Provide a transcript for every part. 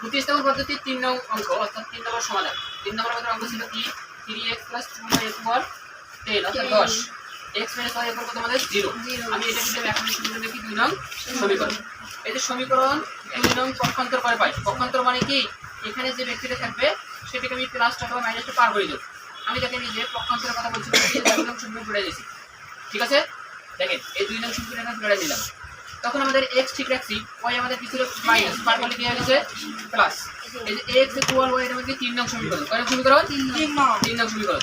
প্রতিস্থাপন পদ্ধতির তিন নং অঙ্ক অর্থাৎ তিন নম্বর সমাধান। তিন নম্বর আমাদের অঙ্ক ছিল কি? Three x plus two y equal ten অর্থাৎ দশ। এক্স মাইনাস ওয়াই ইকুয়াল কত আমাদের? জিরো আমি এটা কিন্তু এখন সমীকরণ দেখি দুই নং সমীকরণ। এই যে সমীকরণ দুই নং পক্ষান্তর করে পাই। পক্ষান্তর মানে কি? এখানে যে ব্যক্তিটা থাকবে সেটাকে আমি প্লাসটা অথবা মাইনাসটা পার করে দেবো। আমি দেখেন এই যে পক্ষান্তরের কথা বলছি দুই নং সমীকরণ ঘুরে দিয়েছি। ঠিক আছে? দেখেন এই দুই নং সমীকরণ এখন ঘুরে দিলাম। তখন আমাদের এক্স ঠিক রাখছি ওয়াই আমাদের কি ছিল? মাইনাস পার করলে কি হয়ে গেছে? প্লাস এই যে এক্স ইকুয়াল ওয়াই এর মধ্যে তিন নং সমীকরণ। কয় নং সমীকরণ? তিন নং। সমীকরণ।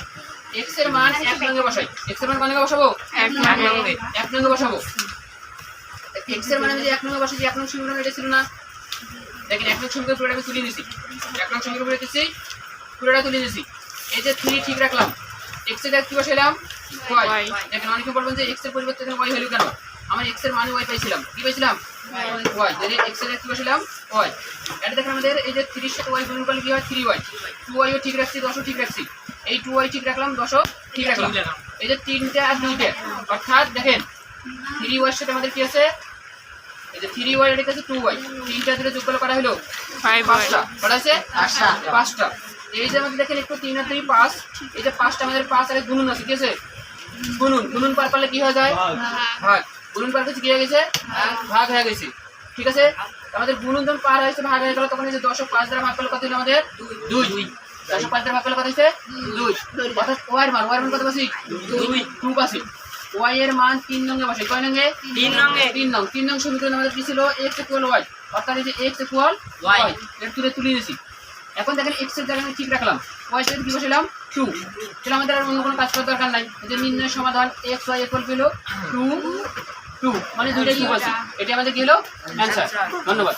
এক্সের মান এক নঙ্গে বসাই। এক্সের মান কয় নঙ্গে বসাবো? এক নঙ্গে। এক নঙ্গে বসাবো। এক্সের মান আমি যদি এক নঙ্গে বসাই যে এক নং সমীকরণ এটা ছিল না। দেখেন এক নং সমীকরণ পুরোটা আমি তুলে নিছি। এক নং সমীকরণ পুরো দিচ্ছি পুরোটা তুলে নিছি। এই যে থ্রি ঠিক রাখলাম। এক্সের কি বসাইলাম? ওয়াই দেখেন অনেকে বলবেন যে এক্সের পরিবর্তে ওয়াই হলো কেন? আমার এক্সের মানে ওয়াই পাইছিলাম। কি পাইছিলাম? ওয়াই যদি এক্সের কি বসাইলাম ওয়াই এটা দেখেন আমাদের এই যে 30 সাথে ওয়াই গুণ করলে কি হয়? 3y 2y ও ঠিক রাখছি 10 ঠিক রাখছি। এই 2y ঠিক রাখলাম 10 ঠিক রাখলাম। এই যে তিনটা আর দুইটা। অর্থাৎ দেখেন 3y এর সাথে আমাদের কি আছে? এই যে 3y এর কাছে 2y তিনটা ধরে যোগ করলে করা হলো? ফাইভ পাঁচটা। কটা আছে? পাঁচটা। এই যে আমাদের দেখেন একটু তিন আর দুই পাঁচ। এই যে পাঁচটা আমাদের পাঁচ আর গুণন আছে ঠিক আছে? গুণন। গুণন পার করলে কি হয়ে যায়? ভাগ। গুণন পার করছে কি হয়ে গেছে? ভাগ হয়ে গেছে। ঠিক আছে? আমাদের গুণন যখন পার হয়েছে ভাগ হয়ে গেল তখন দশক পাঁচ দ্বারা ভাগ করলে কত হলো আমাদের? দুই। দুই দশক পাঁচ দ্বারা ভাগ করলে কত হয়েছে? দুই। অর্থাৎ ওয়াই এর মান ওয়াই এর মান কত পাচ্ছি দুই। টু পাচ্ছি ওয়াই এর মান তিন নঙ্গে বসে। কয় নঙ্গে তিন নঙ্গে। তিন নং। তিন নং সমীকরণ আমাদের কি ছিল? এক্স ইকুয়াল ওয়াই অর্থাৎ এই যে এক্স ইকুয়াল ওয়াই এর তুলে তুলে নিয়েছি। এখন দেখেন এক্সের জায়গায় আমি ঠিক রাখলাম। ওয়াই এর কি বসালাম? টু তাহলে আমাদের আর অন্য কোনো কাজ করার দরকার নাই। যে নির্ণয় সমাধান এক্স ওয়াই ইকুয়াল হলো টু টু মানে দুইটাই কি বলছি? এটা আমাদের কি হলো? অ্যান্সার ধন্যবাদ।